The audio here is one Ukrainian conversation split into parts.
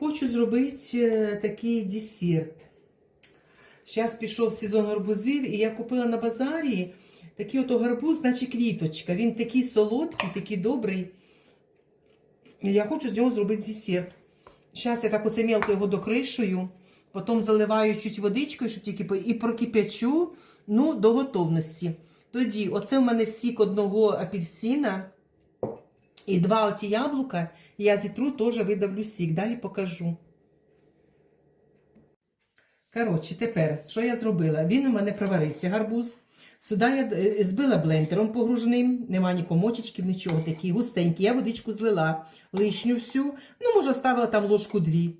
Хочу зробити е, такий десерт. Зараз пішов сезон гарбузів, і я купила на базарі такий ото гарбуз, наче квіточка. Він такий солодкий, такий добрий. І я хочу з нього зробити десерт. Зараз я так оце мелко його докришую, потім заливаю чуть водичкою, щоб тільки і прокип'ячу ну, до готовності. Тоді, оце в мене сік одного апельсина і два оці яблука. Я зітру теж видавлю сік. Далі покажу. Коротше, тепер, що я зробила? Він у мене проварився гарбуз. Сюди я е, збила блендером погружним, нема ні комочечків, нічого такий густенький. Я водичку злила лишню всю, ну, може, оставила там ложку дві.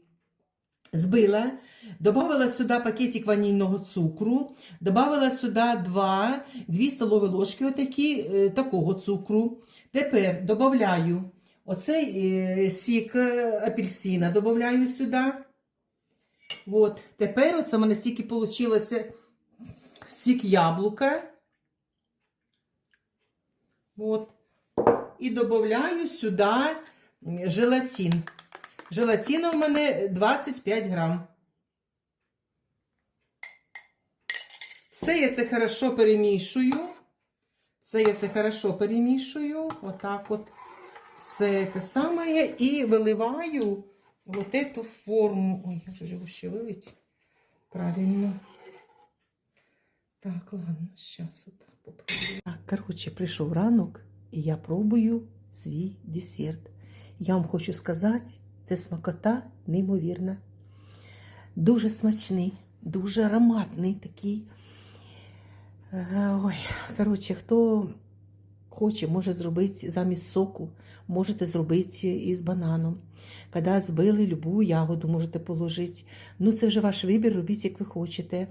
Збила, додала сюди пакетик ванільного цукру, додала сюди 2, 2 столові ложки отакі, е, такого цукру. Тепер додаю оцей е, сік е, апельсина, додаю сюди. От. Тепер оце в мене стільки вийшло сік яблука. От. І додаю сюди желатин. Желатину в мене 25 грам. Все я це хорошо перемішую. Все я це хорошо перемішую. Отак от. Все те саме. І виливаю вот эту форму. Ой, як же його ще вилить? Правильно. Так, ладно, зараз отак попробую. Так, коротше, прийшов ранок, і я пробую свій десерт. Я вам хочу сказати, це смакота неймовірна. Дуже смачний, дуже ароматний такий. Е, Ой, коротше, хто хоче, може зробити замість соку, можете зробити із бананом. Коли збили любу ягоду, можете положити. Ну, це вже ваш вибір, робіть, як ви хочете.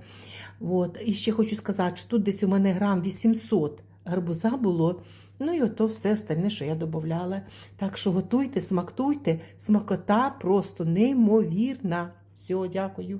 От. І ще хочу сказати, що тут десь у мене грам 800 гарбуза було. Ну і ото все остальне, що я додавала. Так що готуйте, смактуйте, смакота просто неймовірна. Все, дякую.